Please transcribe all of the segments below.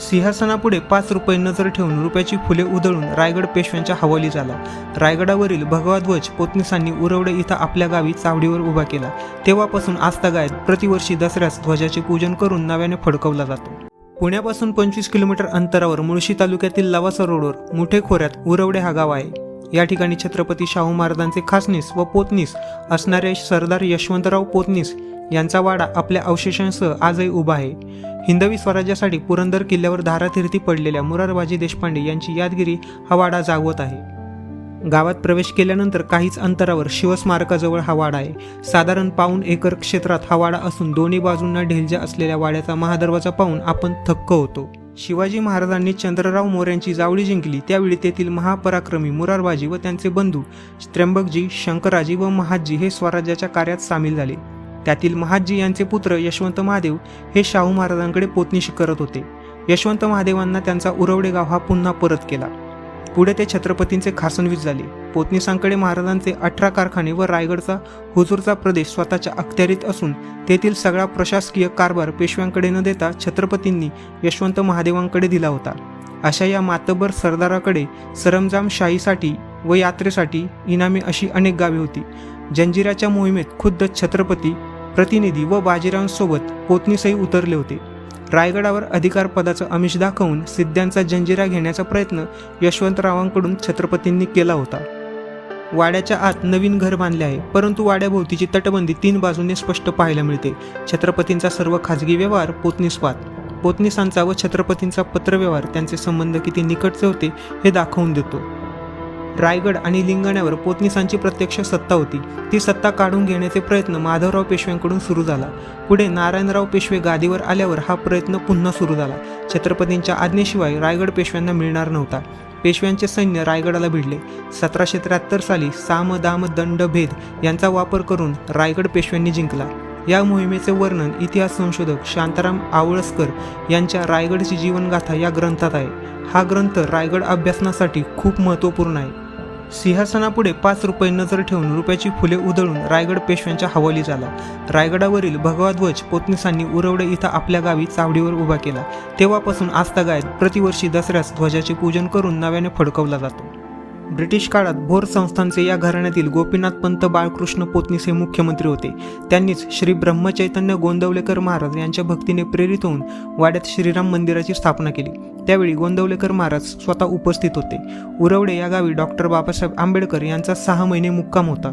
सिंहासनापुढे पाच रुपये नजर ठेवून रुपयाची फुले उधळून रायगड पेशव्यांच्या हवाली झाला. रायगडावरील भगवा ध्वज पोतनीसांनी उरवडे इथं आपल्या गावी चावडीवर उभा केला. तेव्हापासून आस्थागायत प्रतिवर्षी दसऱ्यास ध्वजाचे पूजन करून नव्याने फडकवला जातो. पुण्यापासून पंचवीस किलोमीटर अंतरावर मुळशी तालुक्यातील लवासा रोडवर मुठे खोऱ्यात उरवडे हा गाव आहे. या ठिकाणी छत्रपती शाहू महाराजांचे खासनीस व पोतनीस असणारे सरदार यशवंतराव पोतनीस यांचा वाडा आपल्या अवशेषांसह आजही उभा आहे. हिंदवी स्वराज्यासाठी पुरंदर किल्ल्यावर धारातीर्थी पडलेल्या मुरारबाजी देशपांडे यांची यादगिरी हा वाडा जागवत आहे. गावात प्रवेश केल्यानंतर काहीच अंतरावर शिवस्मारकाजवळ हा वाडा आहे. साधारण पाऊन एकर क्षेत्रात हा वाडा असून दोन्ही बाजूंना ढेलज्या असलेल्या वाड्याचा महादरवाजा पाहून आपण थक्क होतो. शिवाजी महाराजांनी चंद्रराव मोऱ्यांची जावळी जिंकली. त्यावेळी तेथील महापराक्रमी मुरारबाजी व त्यांचे बंधू त्र्यंबकजी शंकराजी व महाजी हे स्वराज्याच्या कार्यात सामील झाले. त्यातील महादजी यांचे पुत्र यशवंत महादेव हे शाहू महाराजांकडे पोतनीशी करत होते. यशवंत महादेवांना त्यांचा उरवडे गाव हा पुन्हा परत केला. पुढे ते छत्रपतींचे खासनवीस झाले. पोतनीसांकडे महाराजांचे अठरा कारखाने व रायगडचा हुजूरचा प्रदेश स्वतःच्या अखत्यारीत असून तेथील सगळा प्रशासकीय कारभार पेशव्यांकडे न देता छत्रपतींनी यशवंत महादेवांकडे दिला होता. अशा या मातबर सरदाराकडे सरमजाम शाहीसाठी व यात्रेसाठी इनामी अशी अनेक गावे होती. जंजिराच्या मोहिमेत खुद्द छत्रपती प्रतिनिधी व बाजीरावांसोबत पोतनीसही उतरले होते. रायगडावर अधिकार पदाचं आमिष दाखवून सिद्ध्यांचा जंजिरा घेण्याचा प्रयत्न यशवंतरावांकडून छत्रपतींनी केला होता. वाड्याच्या आत नवीन घर बांधले आहे परंतु वाड्याभोवतीची तटबंदी तीन बाजूने स्पष्ट पाहायला मिळते. छत्रपतींचा सर्व खाजगी व्यवहार पोतनीस्वात. पोतनीसांचा व छत्रपतींचा पत्रव्यवहार त्यांचे संबंध किती निकटचे होते हे दाखवून देतो. रायगड आणि लिंगाण्यावर पोतनिसांची प्रत्यक्ष सत्ता होती. ती सत्ता काढून घेण्याचे प्रयत्न माधवराव पेशव्यांकडून सुरू झाला. पुढे नारायणराव पेशवे गादीवर आल्यावर हा प्रयत्न पुन्हा सुरू झाला. छत्रपतींच्या आज्ञेशिवाय रायगड पेशव्यांना मिळणार नव्हता. पेशव्यांचे सैन्य रायगडाला भिडले. सतराशे त्र्याहत्तर साली साम दाम दंड भेद यांचा वापर करून रायगड पेशव्यांनी जिंकला. या मोहिमेचे वर्णन इतिहास संशोधक शांताराम आवळसकर यांच्या रायगडची जीवनगाथा या ग्रंथात आहे. हा ग्रंथ रायगड अभ्यासनासाठी खूप महत्त्वपूर्ण आहे. सिंहासनापुढे पाच रुपये नजर ठेवून रुपयाची फुले उधळून रायगड पेशव्यांच्या हवाली झाला. रायगडावरील भगवा ध्वज पोतनीसांनी उरवडे इथं आपल्या गावी चावडीवर उभा केला. तेव्हापासून आस्थागायत प्रतिवर्षी दसऱ्यास ध्वजाचे पूजन करून नव्याने फडकवला जातो. ब्रिटिश काळात भोर संस्थांचे या घराण्यातील गोपीनाथ पंत बाळकृष्ण पोतनीस हे मुख्यमंत्री होते. त्यांनीच श्री ब्रह्मचैतन्य गोंदवलेकर महाराज यांच्या भक्तीने प्रेरित होऊन वाड्यात श्रीराम मंदिराची स्थापना केली. त्यावेळी गोंदवलेकर महाराज स्वतः उपस्थित होते. उरवडे या गावी डॉक्टर बाबासाहेब आंबेडकर यांचा सहा महिने मुक्काम होता.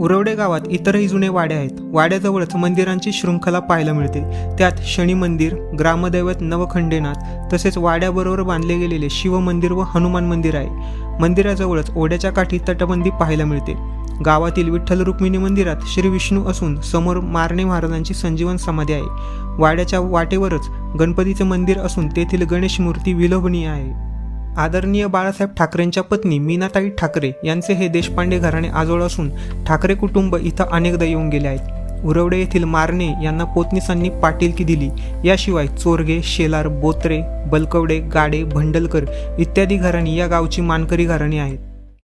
उरवडे गावात इतरही जुने वाडे आहेत. वाड्याजवळच मंदिरांची शृंखला पाहायला मिळते. त्यात शनी मंदिर ग्रामदैवत नवखंडेनाथ तसेच वाड्याबरोबर बांधले गेलेले शिव मंदिर व हनुमान मंदिर आहे. मंदिराजवळच ओढ्याच्या काठी तटबंदी पाहायला मिळते. गावातील विठ्ठल रुक्मिणी मंदिरात श्री विष्णू असून समोर मारणे महाराजांची संजीवन समाधी आहे. वाड्याच्या वाटेवरच गणपतीचे मंदिर असून तेथील गणेश मूर्ती विलोभनीय आहे. आदरणीय बाळासाहेब ठाकरेंच्या पत्नी मीनाताई ठाकरे यांचे हे देशपांडे घराणे आजोळ असून ठाकरे कुटुंब इथं अनेकदा येऊन गेले आहेत. उरवडे येथील मारणे यांना पोतनीसांनी पाटीलकी दिली. याशिवाय चोरगे शेलार बोत्रे बलकवडे गाडे भंडलकर इत्यादी घराणी या गावची मानकरी घराणी आहेत.